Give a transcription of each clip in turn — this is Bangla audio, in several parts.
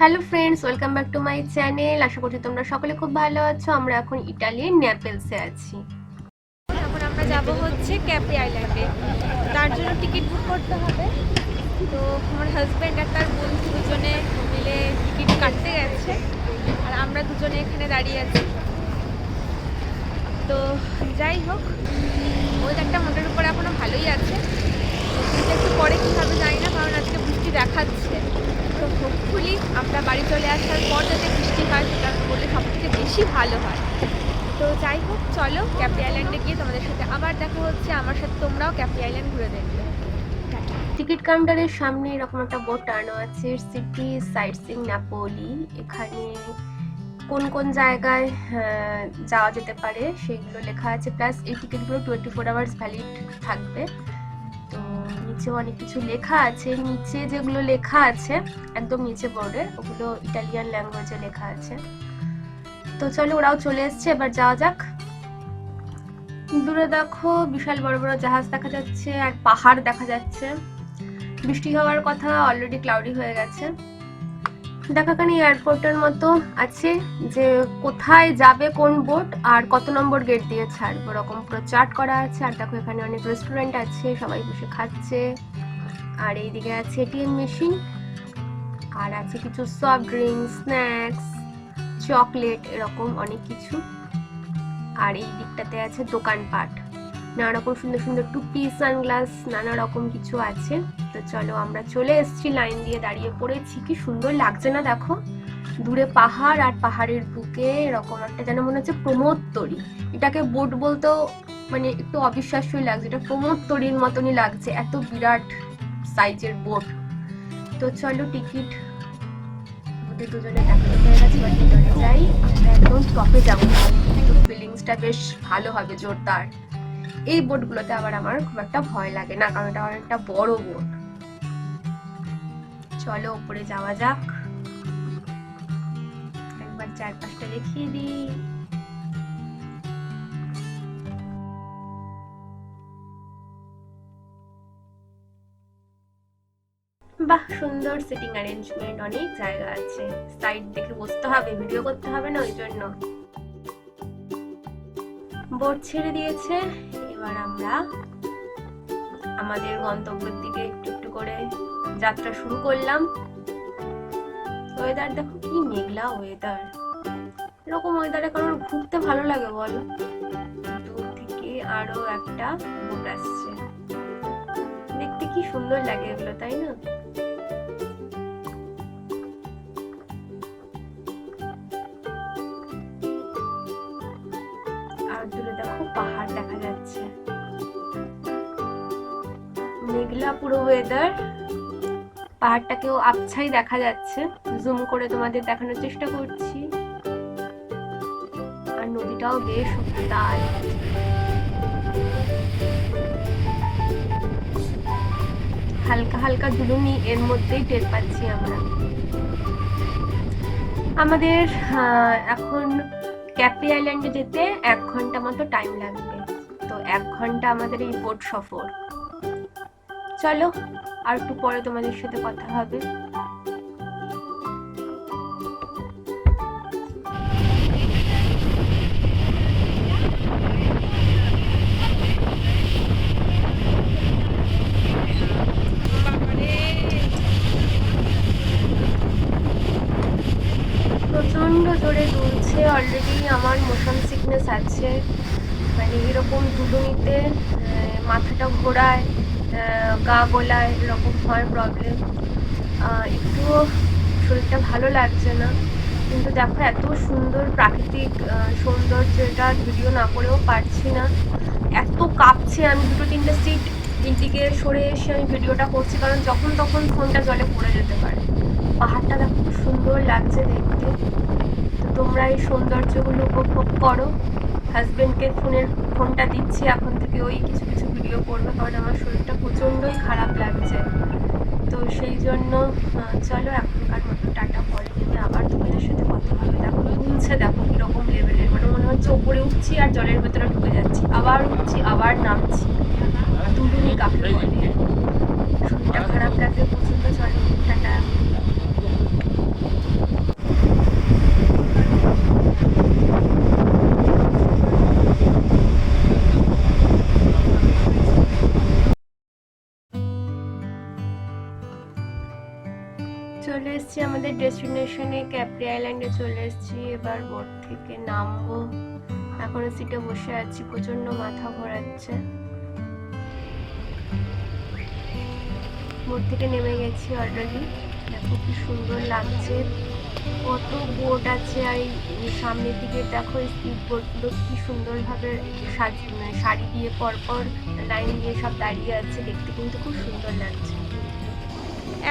Hello friends welcome back to my channel আশা করছি তোমরা সকলে খুব ভালো আছো। আমরা এখন ইটালির নেপেলসে আছি। এখন আমরা যাব হচ্ছে ক্যাপরি আইল্যান্ডে তার জন্য টিকিট বুক করতে হবে। তো আমার হাজব্যান্ড আর তার বন্ধু দুজনে মিলে টিকিট কাটতে গেছে। আর আমরা দুজনে এখানে দাঁড়িয়ে আছি। তো যাই হোক ওয়েদারটা মোটের উপরে এখনও ভালোই আছে। একটু পরে কী হবে জানি না, কারণ আজকে বৃষ্টি দেখাচ্ছে। হোপফুলি আমরা বাড়ি চলে আসার পর যাতে বৃষ্টি হয় সেটা বললে সব থেকে বেশি ভালো হয়। তো যাই হোক, চলো ক্যাপরি আইল্যান্ডে গিয়ে তোমাদের সাথে আবার দেখা হচ্ছে। আমার সাথে তোমরাও ক্যাপরি আইল্যান্ড ঘুরে দেখবে। টিকিট কাউন্টারের সামনে এরকম একটা বোর্ড টানো আছে, সিটি সাইট সিং নাপোলি। এখানে কোন কোন জায়গায় যাওয়া যেতে পারে সেগুলো লেখা আছে। প্লাস এই টিকিটগুলো টোয়েন্টি ফোর আওয়ার্স ভ্যালিড থাকবে। নিচে অনেক কিছু লেখা আছে। নিচে যেগুলো লেখা আছে, একদম নিচে বোর্ডে ওগুলো ইটালিয়ান ল্যাঙ্গুয়েজে লেখা আছে। তো চলো ওরাও চলে এসছে, এবার যাওয়া যাক। দূরে দেখো বিশাল বড় বড় জাহাজ দেখা যাচ্ছে আর পাহাড় দেখা যাচ্ছে। বৃষ্টি হওয়ার কথা অলরেডি ক্লাউডি হয়ে গেছে। দেখাখানি এয়ারপোর্টের মতো আছে যে কোথায় যাবে কোন বোট আর কত নম্বর গেট দিয়ে ছাড়বো ওরকম পুরো চার্ট করা আছে। আর দেখো এখানে অনেক রেস্টুরেন্ট আছে, সবাই বসে খাচ্ছে। আর এইদিকে আছে এটিএম মেশিন আর আছে কিছু সফট ড্রিঙ্কস স্ন্যাক্স চকলেট এরকম অনেক কিছু। আর এই দিকটাতে আছে দোকানপাট। নানা রকম সুন্দর সুন্দর টুপি, সানগ্লাস নানা রকম কিছু আছে। তো চলো আমরা চলে এসেছি, লাইন দিয়ে দাঁড়িয়ে পড়েছি। কি সুন্দর লাগছে না দেখো? দূরে পাহাড় আর পাহাড়ের বুকে এরকম একটা যেন মনে হচ্ছে প্রমোদতরি এটাকে বোট বলতেও মানে একটু অবিশ্বাস্যই লাগছে। এটা প্রমোদতরির মতনই লাগছে, এত বিরাট সাইজের বোট। তো চলো টিকিট দুজনে দেখা হয়ে যাই। আমরা একদম টপে যাব। ফিলিংসটা বেশ ভালো হবে, জোরদার। এই বোটগুলোতে আবার আমার খুব একটা ভয় লাগে না, কারণ এটা অনেকটা বড় বোট। চলো, উপরে যাওয়া যাক। একবার চারপাশটা দেখিয়ে দিই। বাহ, সুন্দর সিটিং অ্যারেঞ্জমেন্ট অনেক জায়গা আছে। সাইড দেখে বসতে হবে ভিডিও করতে হবে না, ওই জন্য। বোট ছেড়ে দিয়েছে এবার আমরা আমাদের গন্তব্যের দিকে একটু একটু করে যাত্রা শুরু করলাম। ওয়েদার দেখো কি মেঘলা ওয়েদার এরকম ওয়েদারে কারোর ঘুরতে ভালো লাগে বলো? দূর থেকে আরও একটা বোট আসছে। দেখতে কি সুন্দর লাগে এগুলো, তাই না? আর দূরে দেখো পাহাড় দেখা যাচ্ছে। মেঘলা পুরো ওয়েদার পাহাড়টাকেও আবছাই দেখা যাচ্ছে। জুম করে তোমাদের দেখানোর চেষ্টা করছি। আর নদীটাও বেশ উত্তাল। হালকা হালকা দুলুনি এর মধ্যেই টের পাচ্ছি আমরা। আমাদের এখন ক্যাপি আইল্যান্ডে যেতে এক ঘণ্টা মতো টাইম লাগবে। তো এক ঘণ্টা আমাদের এই বোট সফর। চলো, আর একটু পরে তোমাদের সাথে কথা হবে। প্রচণ্ড জোরে দুলছে অলরেডি আমার মোশন সিকনেস আছে। মানে এরকম দুলুনিতে মাথাটা ঘোরায়। গা গোলায় এরকম হয় প্রবলেম একটুও শরীরটা ভালো লাগছে না। কিন্তু দেখো এত সুন্দর প্রাকৃতিক আহ, সৌন্দর্যটা ভিডিও না করেও পারছি না। এত কাঁপছে আমি দুটো তিনটে সিট দিকে সরে এসে আমি ভিডিওটা করছি কারণ যখন তখন ফোনটা জলে পড়ে যেতে পারে। পাহাড়টা দেখো খুব সুন্দর লাগছে দেখতে। তো তোমরা এই সৌন্দর্যগুলো উপভোগ করো। হাজব্যান্ডকে ফোনের ফোনটা দিচ্ছি, এখন থেকে ওই কিছু কিছু ভিডিও করবে, কারণ আমার শরীরটা প্রচণ্ডই খারাপ লাগছে। তো সেই জন্য চলো চলো এসেছি আমাদের ডেস্টিনেশনে ক্যাপ্রি আইল্যান্ডে চলে এসেছি, এবার বোট থেকে নামবো। এখনও সিটে বসে আছি প্রচণ্ড মাথা ঘোরাচ্ছে। বোট থেকে নেমে গেছি অলরেডি দেখো কি সুন্দর লাগছে। কত বোট আছে, আর সামনের দিকে দেখো স্পিড বোটগুলো কি সুন্দরভাবে সাজ মানে দিয়ে পরপর লাইন দিয়ে সব দাঁড়িয়ে আছে, দেখতে কিন্তু খুব সুন্দর লাগছে।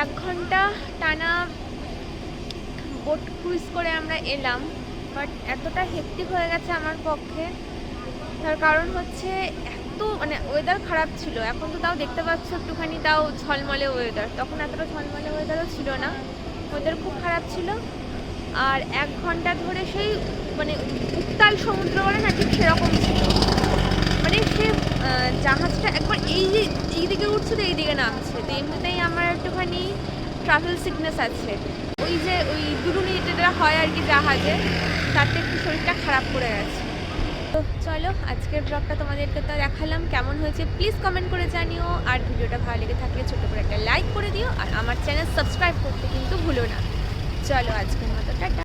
এক ঘণ্টা টানা বোট ক্রুজ করে আমরা এলাম বাট এতটা হেক্টিক হয়ে গেছে আমার পক্ষে। তার কারণ হচ্ছে এত মানে ওয়েদার খারাপ ছিল। এখন তো তাও দেখতে পাচ্ছ একটুখানি তাও ঝলমলে ওয়েদার তখন এতটা ঝলমলে ওয়েদারও ছিল না। ওয়েদার খুব খারাপ ছিল। আর এক ঘণ্টা ধরে সেই মানে উত্তাল সমুদ্র বলে না ঠিক সেরকম ছিল। মানে সে জাহাজটা একবার এই যে- এই দিকে উঠছে তো এই দিকে নামছে। তো এমনিতেই আমার একটুখানি ট্রাভেল সিকনেস আছে। ওই যে ওই দুরুনি যেটা হয় আর কি জাহাজে, তাতে একটু শরীরটা খারাপ করে গেছে। তো চলো, আজকের ব্লগটা তোমাদেরকে তো দেখালাম কেমন হয়েছে। প্লিজ কমেন্ট করে জানিও, আর ভিডিওটা ভালো লেগে থাকলে ছোটো করে একটা লাইক করে দিও, আর আমার চ্যানেল সাবস্ক্রাইব করতে কিন্তু ভুলো না। চলো, আজকের মতো, টাটা।